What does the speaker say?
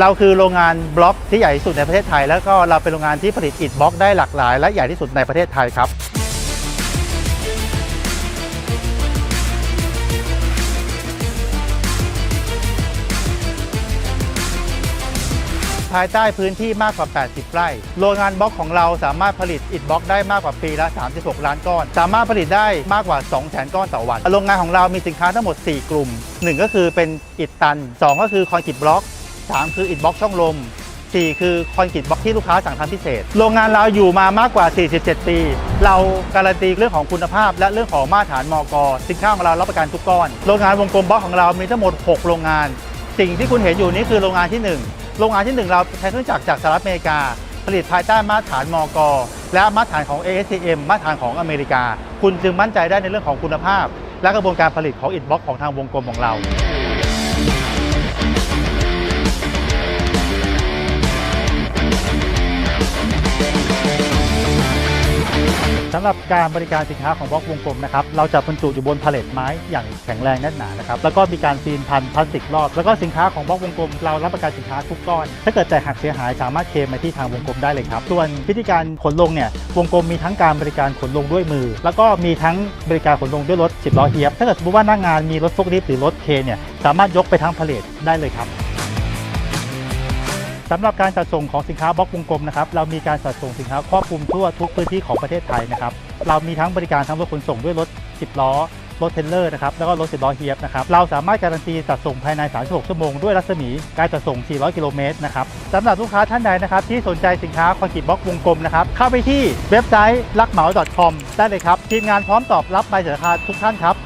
เราคือโรงงานบล็อกที่ใหญ่ที่สุดในประเทศไทย แล้วก็เราเป็นโรงงานที่ผลิตอิฐบล็อกได้หลากหลาย และใหญ่ที่สุดในประเทศไทยครับ ภายใต้พื้นที่มากกว่า 80 ไร่ โรงงานบล็อกของเราสามารถผลิตอิฐบล็อกได้มากกว่าปีละ 36 ล้านก้อน สามารถผลิตได้มากกว่า 200,000 ก้อนต่อวัน โรงงานของเรามีสินค้าทั้งหมด 4 กลุ่ม 1 ก็คือเป็นอิฐตัน 2 ก็คือคอนกรีตบล็อก 3 คืออิฐบล็อกช่องลม 4 คือคอนกรีตบล็อกที่ลูกค้าสั่งทำพิเศษ โรงงานเราอยู่มามากกว่า 47 ปี เราการันตีเรื่องของคุณภาพ และเรื่องของมาตรฐานมกสินค้าของเรารับประกันทุกก้อน โรงงานวงกลมบล็อกของเรามีทั้งหมด 6 โรงงาน สิ่งที่คุณเห็นอยู่นี้คือโรงงานที่ 1 โรงงานที่ 1 เราใช้เครื่องจักรจากสหรัฐอเมริกา ผลิตภายใต้มาตรฐานมกและมาตรฐานของ ASTM มาตรฐานของอเมริกา คุณจึงมั่นใจได้ในเรื่องของคุณภาพ และกระบวนการผลิตของอิฐบล็อกของทางวงกลมของเรา สำหรับการบริการสินค้าของบล็อกวงกลมนะครับเราจะบรรจุอยู่บนพาเลตไม้อย่างแข็งแรงแน่นหนานะครับแล้วก็มีการซีนพันพลาสติกรอบ แล้วก็สินค้าของบล็อกวงกลม เรารับประกันสินค้าทุกก้อน ถ้าเกิดแตกหักเสียหายสามารถเคลมมาที่ทางวงกลมได้เลยครับส่วนวิธีการขนลงเนี่ยวงกลมมีทั้งการบริการขนลงด้วยมือ แล้วก็มีทั้งบริการขนลงด้วยรถ10ล้อเฮียบถ้าเกิดสมมติว่าหน้างานมีรถฟกลิฟต์หรือรถเคนเนี่ยสามารถยกไปทั้งพาเลตได้เลยครับ สำหรับการจัดส่งของสินค้าบล็อกวงกลมนะครับเรามีการจัดส่งสินค้าครอบคลุมทั่วทุกพื้นที่ของประเทศไทยนะครับเรามีทั้งบริการทั้งรถขนส่งด้วยรถ 10 ล้อรถเทรลเลอร์นะครับแล้วก็รถ10ล้อเฮียบนะครับเราสามารถการันตีจัดส่งภายใน 36 ชั่วโมงด้วยรัศมีการจัดส่ง 400 กิโลเมตรนะครับสำหรับลูกค้าท่านใดนะครับที่สนใจสินค้าคอนกรีตบล็อกวงกลมนะครับเข้าไปที่เว็บไซต์ลักเหมา .com ได้เลยครับทีมงานพร้อมตอบรับใบเสนอราคาทุกท่านครับ